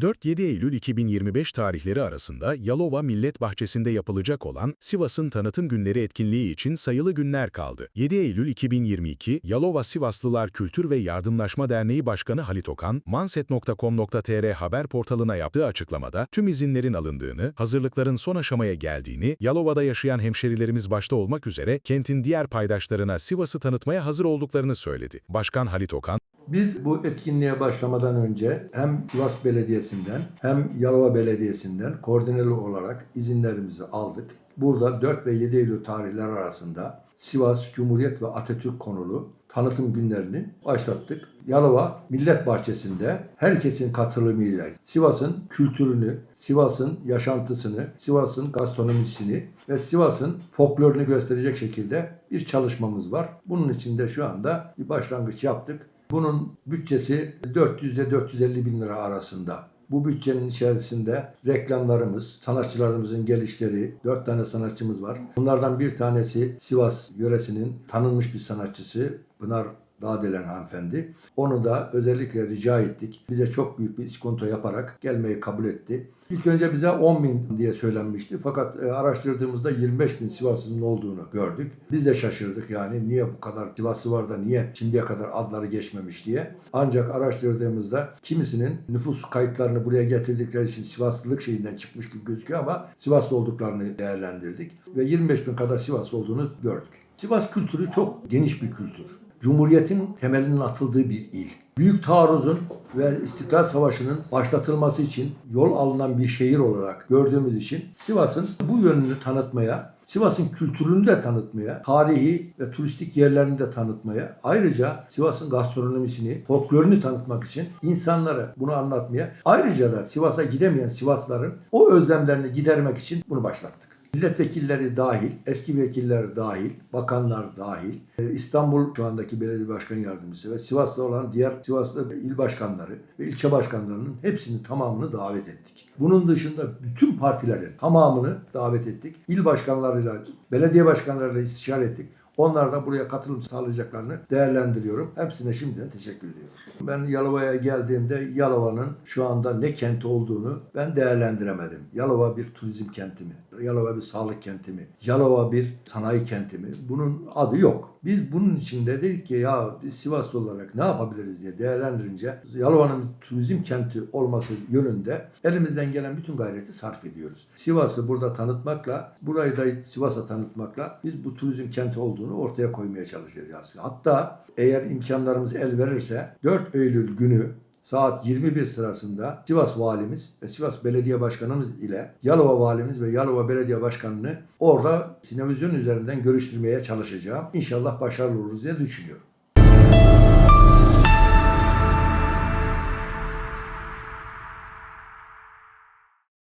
4-7 Eylül 2025 tarihleri arasında Yalova Millet Bahçesi'nde yapılacak olan Sivas'ın Tanıtım Günleri etkinliği için sayılı günler kaldı. 7 Eylül 2022 Yalova Sivaslılar Kültür ve Yardımlaşma Derneği Başkanı Halit Okan, manset.com.tr haber portalına yaptığı açıklamada tüm izinlerin alındığını, hazırlıkların son aşamaya geldiğini, Yalova'da yaşayan hemşerilerimiz başta olmak üzere kentin diğer paydaşlarına Sivas'ı tanıtmaya hazır olduklarını söyledi. Başkan Halit Okan, Biz bu etkinliğe başlamadan önce hem Sivas Belediyesi'nden hem Yalova Belediyesi'nden koordineli olarak izinlerimizi aldık. Burada 4 ve 7 Eylül tarihler arasında Sivas Cumhuriyet ve Atatürk konulu tanıtım günlerini başlattık. Yalova Millet Bahçesi'nde herkesin katılımıyla Sivas'ın kültürünü, Sivas'ın yaşantısını, Sivas'ın gastronomisini ve Sivas'ın folklorunu gösterecek şekilde bir çalışmamız var. Bunun için de şu anda bir başlangıç yaptık. Bunun bütçesi 400 ile 450 bin lira arasında. Bu bütçenin içerisinde reklamlarımız, sanatçılarımızın gelişleri, dört tane sanatçımız var. Bunlardan bir tanesi Sivas yöresinin tanınmış bir sanatçısı Pınar Dağdelen hanımefendi. Onu da özellikle rica ettik. Bize çok büyük bir iskonto yaparak gelmeyi kabul etti. İlk önce bize 10 bin diye söylenmişti. Fakat e, araştırdığımızda 25 bin Sivaslı'nın olduğunu gördük. Biz de şaşırdık yani niye bu kadar Sivaslı var da niye şimdiye kadar adları geçmemiş diye. Ancak araştırdığımızda kimisinin nüfus kayıtlarını buraya getirdikleri için Sivaslılık şeyinden çıkmış gibi gözüküyor ama Sivaslı olduklarını değerlendirdik. Ve 25 bin kadar Sivaslı olduğunu gördük. Sivas kültürü çok geniş bir kültür. Cumhuriyetin temelinin atıldığı bir il. Büyük taarruzun ve İstiklal Savaşı'nın başlatılması için yol alınan bir şehir olarak gördüğümüz için Sivas'ın bu yönünü tanıtmaya, Sivas'ın kültürünü de tanıtmaya, tarihi ve turistik yerlerini de tanıtmaya, ayrıca Sivas'ın gastronomisini, folklorunu tanıtmak için insanlara bunu anlatmaya, ayrıca da Sivas'a gidemeyen Sivasların o özlemlerini gidermek için bunu başlattık. Milletvekilleri dahil, eski vekiller dahil, bakanlar dahil, e, İstanbul şu andaki belediye başkan yardımcısı ve Sivas'ta olan diğer Sivaslı il başkanları ve ilçe başkanlarının hepsini tamamını davet ettik. Bunun dışında bütün partilerin tamamını davet ettik. İl başkanlarıyla, belediye başkanlarıyla istişare ettik. Onlar da buraya katılım sağlayacaklarını değerlendiriyorum. Hepsine şimdiden teşekkür ediyorum. Ben Yalova'ya geldiğimde Yalova'nın şu anda ne kenti olduğunu ben değerlendiremedim. Yalova bir turizm kenti mi? Yalova bir sağlık kenti mi? Yalova bir sanayi kenti mi? Bunun adı yok. Biz bunun için de dedik ki ya biz Sivaslı olarak ne yapabiliriz diye değerlendirince Yalova'nın turizm kenti olması yönünde elimizden gelen bütün gayreti sarf ediyoruz. Sivas'ı burada tanıtmakla, burayı da Sivas'a tanıtmakla biz bu turizm kenti olduğunu ortaya koymaya çalışacağız. Hatta eğer imkanlarımız el verirse 4 Eylül günü saat 21 sırasında Sivas Valimiz ve Sivas Belediye Başkanımız ile Yalova Valimiz ve Yalova Belediye Başkanı'nı orada sinevizyon üzerinden görüştürmeye çalışacağım. İnşallah başarılı oluruz diye düşünüyorum.